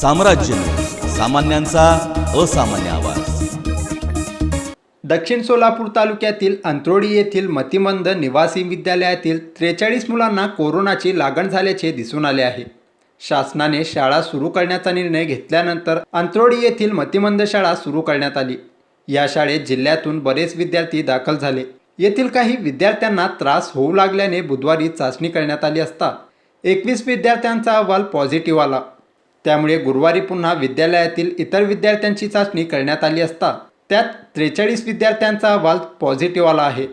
साम्राज्य सामान्यांचा असामान्य आवाज. दक्षिण सोलापूर तालुक्यातील अंत्रोडी येथील मतिमंद निवासी विद्यालयातील त्रेचाळीस मुलांना कोरोनाची लागण झाल्याचे दिसून आले आहे. शासनाने शाळा सुरू करण्याचा निर्णय घेतल्यानंतर अंत्रोडी येथील मतिमंद शाळा सुरू करण्यात आली. या शाळेत जिल्ह्यातून बरेच विद्यार्थी दाखल झाले. येथील काही विद्यार्थ्यांना त्रास होऊ लागल्याने बुधवारी चाचणी करण्यात आली असता एकवीस विद्यार्थ्यांचा अहवाल पॉझिटिव्ह आला. त्यामुळे गुरुवारी पुन्हा विद्यालयातील इतर विद्यार्थ्यांची चाचणी करण्यात आली असता त्यात त्रेचाळीस विद्यार्थ्यांचा अहवाल पॉझिटिव्ह आला आहे.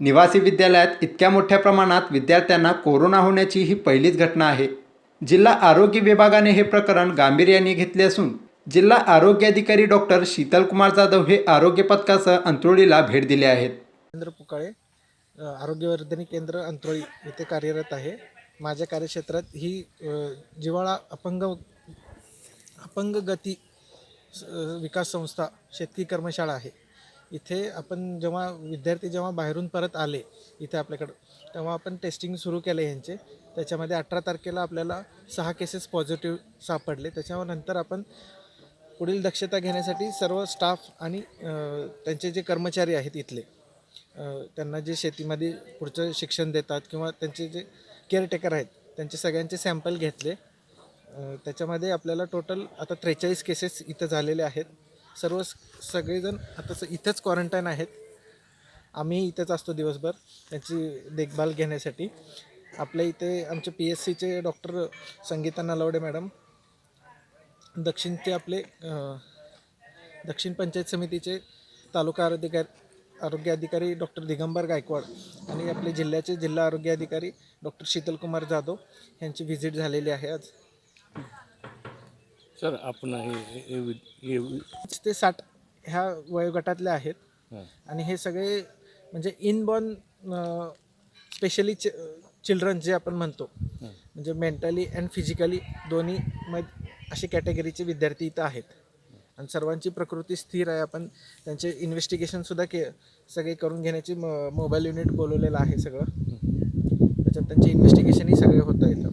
निवासी विद्यालयात इतक्या मोठ्या प्रमाणात विद्यार्थ्यांना कोरोना होण्याची ही पहिलीच घटना आहे. जिल्हा आरोग्य विभागाने हे प्रकरण गांभीर्याने घेतले असून जिल्हा आरोग्य अधिकारी डॉक्टर शीतलकुमार जाधव हे आरोग्य पथकासह अंतुळीला भेट दिले आहेत. रवींद्र पुकाळे अ, केंद्र अंतरोळी येथे कार्यरत आहे. माझ्या कार्यक्षेत्रात ही जिव्हाळा अपंग अपंग गती विकास संस्था शेतकी कर्मशाळा आहे. इथे आपण जेव्हा विद्यार्थी जेव्हा बाहेरून परत आले इथे आपल्याकडं तेव्हा आपण टेस्टिंग सुरू केलं यांचे. त्याच्यामध्ये अठरा तारखेला आपल्याला सहा केसेस पॉझिटिव्ह सापडले. त्याच्यानंतर आपण पुढील दक्षता घेण्यासाठी सर्व स्टाफ आणि त्यांचे जे कर्मचारी आहेत इथले त्यांना जे शेतीमध्ये पुढचं शिक्षण देतात किंवा त्यांचे जे केअरटेकर आहेत त्यांचे सगळ्यांचे सॅम्पल घेतले. त्याच्यामध्ये आपल्याला टोटल आता त्रेचाळीस केसेस इथं झालेले आहेत. सर्व सगळेजण आता स- इथंच क्वारंटाईन आहेत. आम्ही इथेच असतो दिवसभर त्यांची देखभाल घेण्यासाठी. आपल्या इथे आमचे पी एस सीचे डॉक्टर संगीता नलावडे मॅडम दक्षिणचे आपले दक्षिण पंचायत समितीचे तालुका आरोग्य आरोग्य अधिकारी डॉक्टर दिगंबर गायकवाड आणि आपले जिल्ह्याचे जिल्हा आरोग्य अधिकारी डॉक्टर शीतलकुमार जाधव यांची व्हिजिट झालेली आहे आज. सर आपण हे हे वि- हे वि- पाच ते साठ ह्या वयोगटातले आहेत. हां. आणि हे सगळे म्हणजे इनबॉर्न स्पेशली चि चिल्ड्रन जे आपण म्हणतो म्हणजे मेंटली अँड फिजिकली दोन्ही मग अशी कॅटेगरीचे विद्यार्थी इथं आहेत. आणि सर्वांची प्रकृती स्थिर आहे. आपण त्यांचे इन्व्हेस्टिगेशनसुद्धा के सगळे करून घेण्याची म मोबाईल युनिट बोलवलेलं आहे सगळं. त्याच्यात त्यांचे इन्व्हेस्टिगेशनही सगळे होतं इथं